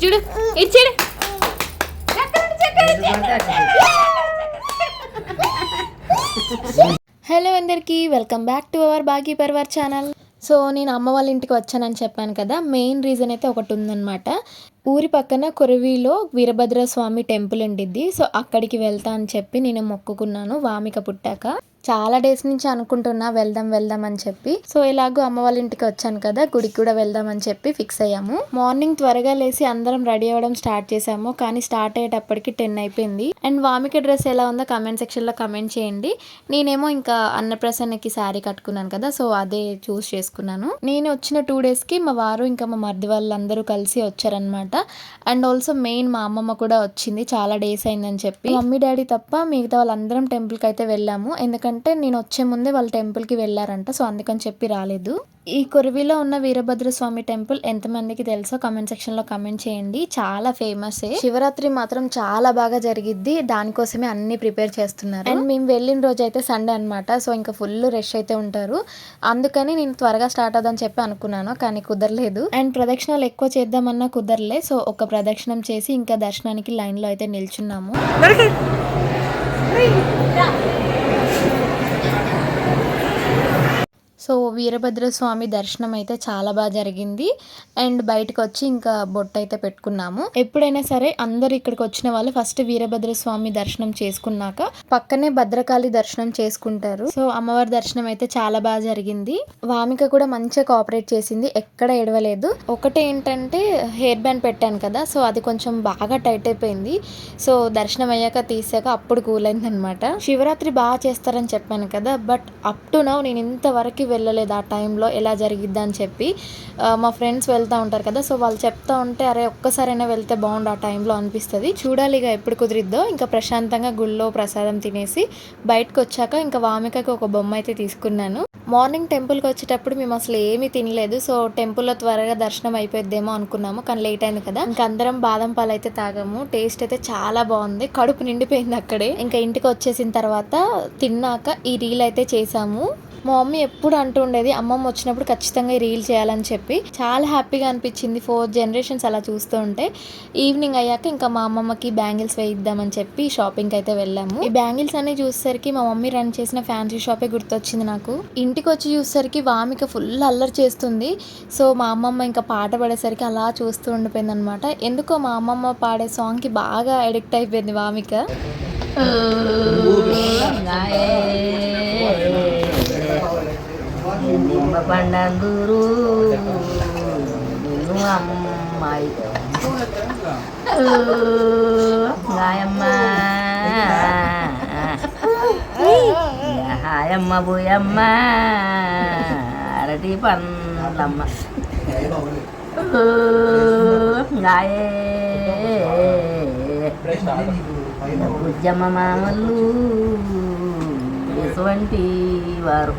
చూడు ఇచ్చాడు హలో అందరికీ వెల్కమ్ బ్యాక్ టు అవర్ బాగీ పర్వర్ ఛానల్. సో నేను అమ్మ వాళ్ళ ఇంటికి వచ్చానని చెప్పాను కదా మెయిన్ రీజన్ అయితే ఒకటి ఉందన్నమాట. ఊరి పక్కన కొరవిలో వీరభద్ర స్వామి టెంపుల్ ఉండిద్ది. సో అక్కడికి వెళ్తా అని చెప్పి నేను మొక్కుకున్నాను వామిక పుట్టాక. చాలా డేస్ నుంచి అనుకుంటున్నా వెళ్దాం వెళ్దాం అని చెప్పి. సో ఇలాగో అమ్మ వాళ్ళ ఇంటికి వచ్చాను కదా గుడికి కూడా వెళ్దాం అని చెప్పి ఫిక్స్ అయ్యాము. మార్నింగ్ త్వరగా లేసి అందరం రెడీ అవ్వడం స్టార్ట్ చేసాము కానీ స్టార్ట్ అయ్యేటప్పటికి టెన్ అయిపోయింది. అండ్ వామిక డ్రెస్ ఎలా ఉందో కమెంట్ సెక్షన్లో కమెంట్ చేయండి. నేనేమో ఇంకా అన్నప్రసన్నకి శారీ కట్టుకున్నాను కదా సో అదే చూస్ చేసుకున్నాను. నేను వచ్చిన టూ డేస్కి మా వారు ఇంకా మా మరిది వాళ్ళందరూ కలిసి వచ్చారనమాట అండ్ ఆల్సో మెయిన్ మా అమ్మమ్మ కూడా వచ్చింది చాలా డేస్ అయిందని చెప్పి. మమ్మీ డాడీ తప్ప మిగతా వాళ్ళందరం టెంపుల్కి అయితే వెళ్ళాము. ఎందుకంటే నేను వచ్చే ముందే వాళ్ళ టెంపుల్కి వెళ్ళారంట సో అందుకని చెప్పి రాలేదు. ఈ కొరివిలో ఉన్న వీరభద్ర స్వామి టెంపుల్ ఎంతమందికి తెలుసో కమెంట్ సెక్షన్లో కమెంట్ చేయండి. చాలా ఫేమస్ శివరాత్రి మాత్రం చాలా బాగా జరిగిద్ది. దానికోసమే అన్ని ప్రిపేర్ చేస్తున్నారు. అండ్ మేము వెళ్ళిన రోజు అయితే సండే అన్నమాట సో ఇంకా ఫుల్ రష్ అయితే ఉంటారు. అందుకని నేను త్వరగా స్టార్ట్ అవుదని చెప్పి అనుకున్నాను కానీ కుదరలేదు. అండ్ ప్రదక్షిణాలు ఎక్కువ చేద్దామన్నా కుదరలే సో ఒక ప్రదక్షిణం చేసి ఇంకా దర్శనానికి లైన్లో అయితే నిల్చున్నాము. సో వీరభద్ర స్వామి దర్శనం అయితే చాలా బాగా జరిగింది. అండ్ బయటకు వచ్చి ఇంకా బొట్టు అయితే పెట్టుకున్నాము. ఎప్పుడైనా సరే అందరు ఇక్కడికి వచ్చిన వాళ్ళు ఫస్ట్ వీరభద్ర స్వామి దర్శనం చేసుకున్నాక పక్కనే భద్రకాళి దర్శనం చేసుకుంటారు. సో అమ్మవారి దర్శనం అయితే చాలా బాగా జరిగింది. వామిక కూడా మంచిగా కోఆపరేట్ చేసింది. ఎక్కడ ఎడవలేదు ఒకటి ఏంటంటే హెయిర్ బ్యాండ్ పెట్టాను కదా సో అది కొంచెం బాగా టైట్ అయిపోయింది. సో దర్శనం అయ్యాక తీసాక అప్పుడు కూల్ అయింది అనమాట శివరాత్రి బాగా చేస్తారని చెప్పాను కదా బట్ అప్ టు నౌ నేను ఇంతవరకు వెళ్ళలేదు. ఆ టైంలో ఎలా జరిగిద్ది అని చెప్పి మా ఫ్రెండ్స్ వెళ్తూ ఉంటారు కదా సో వాళ్ళు చెప్తా ఉంటే అరే ఒక్కసారైనా వెళ్తే బాగుండు ఆ టైంలో అనిపిస్తుంది. చూడాలి ఇక ఎప్పుడు కుదిరిద్దో ఇంకా ప్రశాంతంగా గుళ్ళో ప్రసాదం తినేసి బయటకు వచ్చాక ఇంకా వామికకి ఒక బొమ్మ అయితే తీసుకున్నాను. మార్నింగ్ టెంపుల్కి వచ్చేటప్పుడు మేము అసలు ఏమీ తినలేదు సో టెంపుల్లో త్వరగా దర్శనం అయిపోద్దేమో అనుకున్నాము కానీ లేట్ అయింది కదా. ఇంకా అందరం బాదం పాలు అయితే తాగాము టేస్ట్ అయితే చాలా బాగుంది కడుపు నిండిపోయింది అక్కడే. ఇంకా ఇంటికి వచ్చేసిన తర్వాత తిన్నాక ఈ రీల్ అయితే చేసాము. మా మమ్మీ ఎప్పుడు అంటూ ఉండేది అమ్మమ్మ వచ్చినప్పుడు ఖచ్చితంగా ఈ రీల్ చేయాలని చెప్పి చాలా హ్యాపీగా అనిపించింది ఫోర్ జనరేషన్స్ అలా చూస్తూ ఉంటే ఈవినింగ్ అయ్యాక ఇంకా మా అమ్మమ్మకి బ్యాంగిల్స్ వేయిద్దామని చెప్పి షాపింగ్ అయితే వెళ్ళాము ఈ బ్యాంగిల్స్ అన్ని చూసేసరికి మా మమ్మీ రన్ చేసిన ఫ్యాన్సీ షాపే గుర్తొచ్చింది నాకు ఇంటికి వచ్చి చూసేసరికి వామిక ఫుల్ అల్లరి చేస్తుంది సో మా అమ్మమ్మ ఇంకా పాట పడేసరికి అలా చూస్తూ ఉండిపోయింది అనమాట ఎందుకో మా అమ్మమ్మ పాడే సాంగ్కి బాగా అడిక్ట్ అయిపోయింది వామిక అమ్మ పండందూరు అమ్మాయి. గాయమ్మ. హాయమ్మ బోయమ్మ అరటి పండ్లమ్మ గాయే. బుజ్జమ్మ మామల్లు ఎటువంటి వారు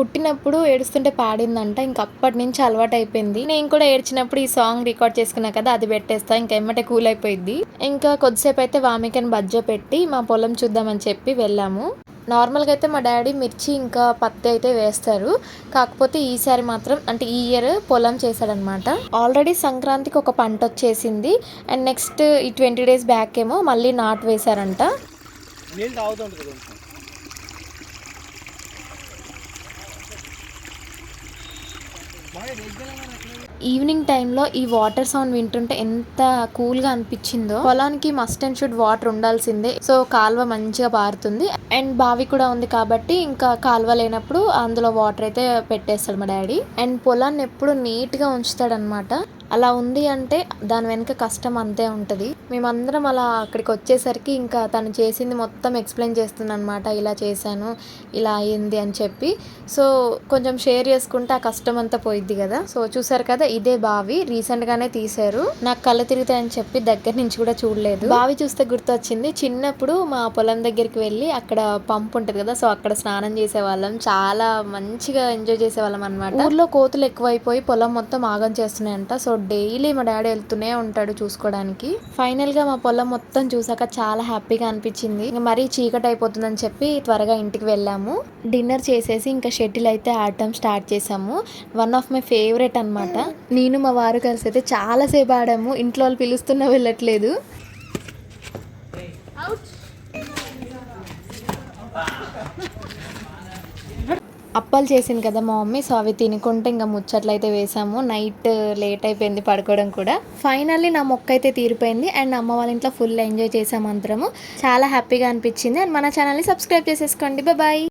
పుట్టినప్పుడు ఏడుస్తుంటే పాడిందంట. ఇంకా అప్పటి నుంచి అలవాటు అయిపోయింది నేను కూడా ఏడ్చినప్పుడు ఈ సాంగ్ రికార్డ్ చేసుకున్నా కదా అది పెట్టేస్తా. ఇంకా ఎమ్మటే కూల్ అయిపోయింది ఇంకా కొద్దిసేపు అయితే వామికని బజ్జో పెట్టి మా పొలం చూద్దామని చెప్పి వెళ్ళాము. నార్మల్గా అయితే మా డాడీ మిర్చి ఇంకా పత్తి అయితే వేస్తారు. కాకపోతే ఈసారి మాత్రం అంటే ఈ ఇయర్ పొలం చేశాడనమాట. ఆల్రెడీ సంక్రాంతికి ఒక పంట వచ్చేసింది. అండ్ నెక్స్ట్ ఈ ట్వంటీ డేస్ బ్యాక్ ఏమో మళ్ళీ నాటు వేశారంట. నీళ్ళు తాగుతుంటుంది కొంచెం. ఈవినింగ్ టైంలో ఈ వాటర్ సౌండ్ వింటుంటే ఎంత కూల్గా అనిపించిందో. పొలానికి మస్ట్ అండ్ షుడ్ వాటర్ ఉండాల్సిందే. సో కాల్వ మంచిగా పారుతుంది. అండ్ బావి కూడా ఉంది కాబట్టి ఇంకా కాల్వ లేనప్పుడు అందులో వాటర్ అయితే పెట్టేస్తాడు మా డాడీ. అండ్ పొలాన్ని ఎప్పుడు నీట్గా ఉంచుతాడనమాట అలా ఉంది అంటే దాని వెనుక కష్టం అంతే ఉంటుంది. మేమందరం అలా అక్కడికి వచ్చేసరికి ఇంకా తను చేసింది మొత్తం ఎక్స్ప్లెయిన్ చేస్తుంది అనమాట ఇలా చేశాను ఇలా అయింది అని చెప్పి. సో కొంచెం షేర్ చేసుకుంటే ఆ కష్టం అంతా పోయిద్ది కదా. సో చూసారు కదా ఇదే బావి. రీసెంట్ గానే తీశారు. నాకు కళ్ళు తిరుగుతాయని చెప్పి దగ్గర నుంచి కూడా చూడలేదు. బావి చూస్తే గుర్తొచ్చింది. చిన్నప్పుడు మా పొలం దగ్గరికి వెళ్ళి అక్కడ పంప్ ఉంటుంది కదా సో అక్కడ స్నానం చేసేవాళ్ళం. చాలా మంచిగా ఎంజాయ్ చేసేవాళ్ళం అనమాట ఊర్లో కోతులు ఎక్కువైపోయి పొలం మొత్తం ఆగం చేస్తున్నాయంట. సో డైలీ మా డాడీ వెళ్తూనే ఉంటాడు చూసుకోవడానికి. ఫైనల్గా మా పొలం మొత్తం చూసాక చాలా హ్యాపీగా అనిపించింది. ఇంకా మరీ చీకటి అయిపోతుందని చెప్పి త్వరగా ఇంటికి వెళ్ళాము. డిన్నర్ చేసేసి ఇంకా షటిల్ అయితే ఆడటం స్టార్ట్ చేసాము. వన్ ఆఫ్ మై ఫేవరెట్ అన్నమాట. నేను మా వారు కలిసి అయితే చాలాసేపు ఆడాము. ఇంట్లో వాళ్ళు పిలుస్తున్నా వెళ్ళట్లేదు. అప్పాలు చేసింది కదా మా మమ్మీ సో అవి తినుకుంటే ఇంకా ముచ్చట్లు అయితే వేసాము. నైట్ లేట్ అయిపోయింది పడుకోవడం కూడా. ఫైనల్లీ నా మొక్క అయితే తీరిపోయింది. అండ్ అమ్మ వాళ్ళ ఇంట్లో ఫుల్ ఎంజాయ్ చేసాం అందరము. చాలా హ్యాపీగా అనిపించింది. అండ్ మన ఛానల్ని సబ్స్క్రైబ్ చేసేసుకోండి. బాయ్